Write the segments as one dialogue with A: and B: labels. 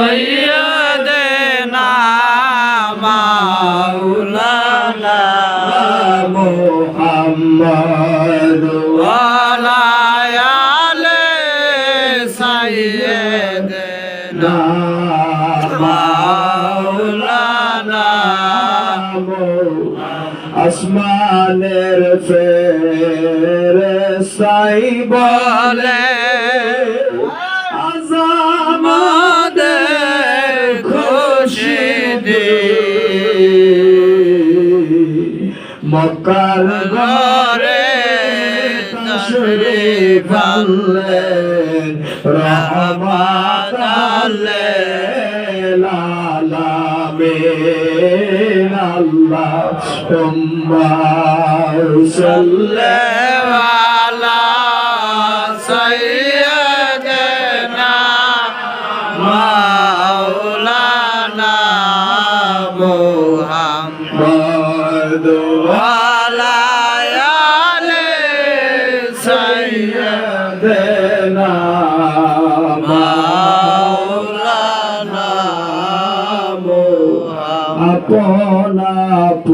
A: সৈয়দনা মাওলানা
B: মোহাম্মদ
A: ওয়ালায়ালে সাইয়্যিদনা মাওলানা
B: আসমানের ফেরেশতাই বলে মক্কার ঘরে তশরিফ আনলেন রহমত আনলেন আলামিন আল্লাহুম্মা সাল্লি
A: আলা
B: আপন আপন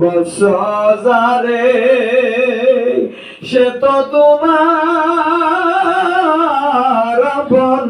B: বসারে সে তো তোমার আপন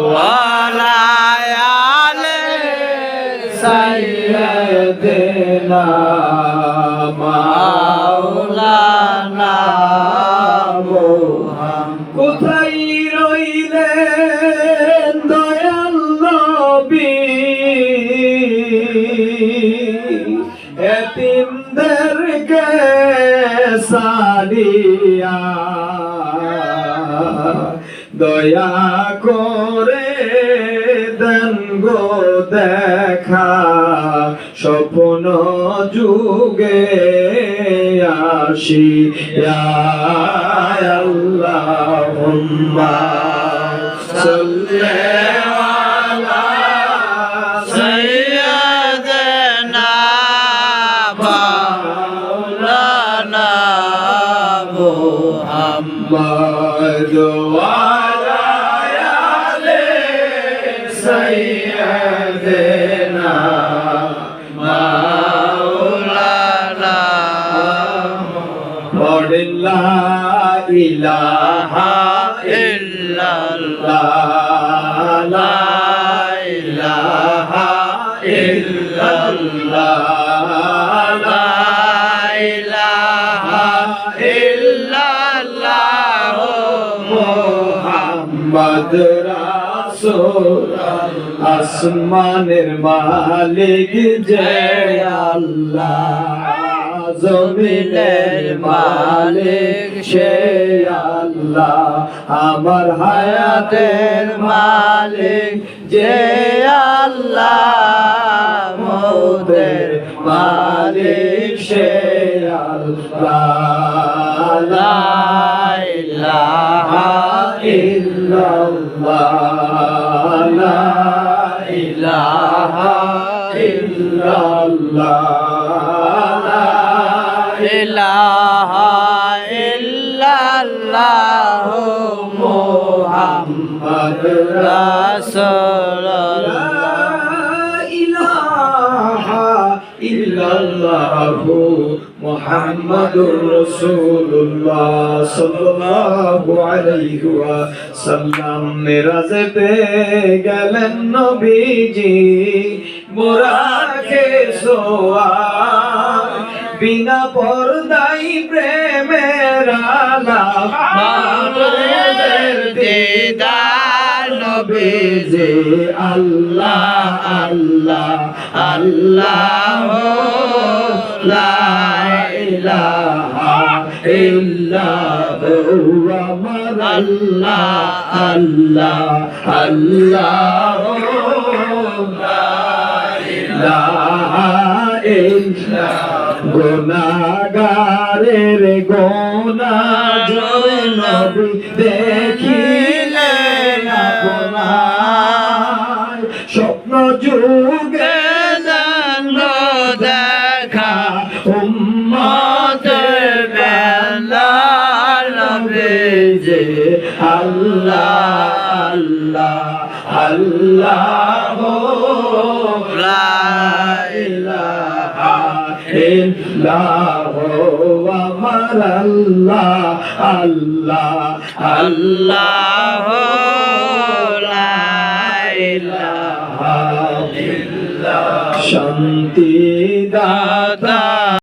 A: সাইয়্যিদিনা
B: মাওলানা মুহাম্মদ কোথায় রইলেন দয়াল নবী এতিমদেরকে সারিয়া দয়া স্বপ্ন যুগে আসি আল্লাহুম্মা সাল্লি আলা
A: সাইয়্যিদিনা মাওলানা মুহাম্মদ
B: محمد وعلى لا إله إلا الله لا إله إلا الله لا إله إلا الله মোহাম্মদ রাসূল আসমানের মালিক যে আল্লাহ জমিনের মালিক সে আল্লাহ। আমার হায়াতের মালিক যে আল্লাহ। মোদের মালিক সে আল্লাহ। ইলাহা ইল্লাল্লাহ। লা ইলাহা ইল্লাল্লাহ। মুহাম্মদ
A: রাসূলুল্লাহ।
B: ইলাহা ইল্লাল্লাহু মুহাম্মাদুর রাসূলুল্লাহ সাল্লাল্লাহু আলাইহি ওয়াসাল্লাম। মিরাজেতে গেলেন নবীজি মুরাকে সোয়া বিনা পর্দাই প্রেমের আলা। মাদের দিদার নবীজি আল্লাহ আল্লাহ আল্লাহ আল্লাহ আল্লাহ আল্লাহ গোনাগারের গোনা নবী দেখিলে আপনার স্বপ্ন যুগে
A: দেখা
B: উম্মতের বেলার নবী যে আল্লাহ আল্লাহ আল্লাহ। ইল্লাহ আমার আল্লাহ আল্লাহ
A: আল্লাহ
B: শান্তি দাতা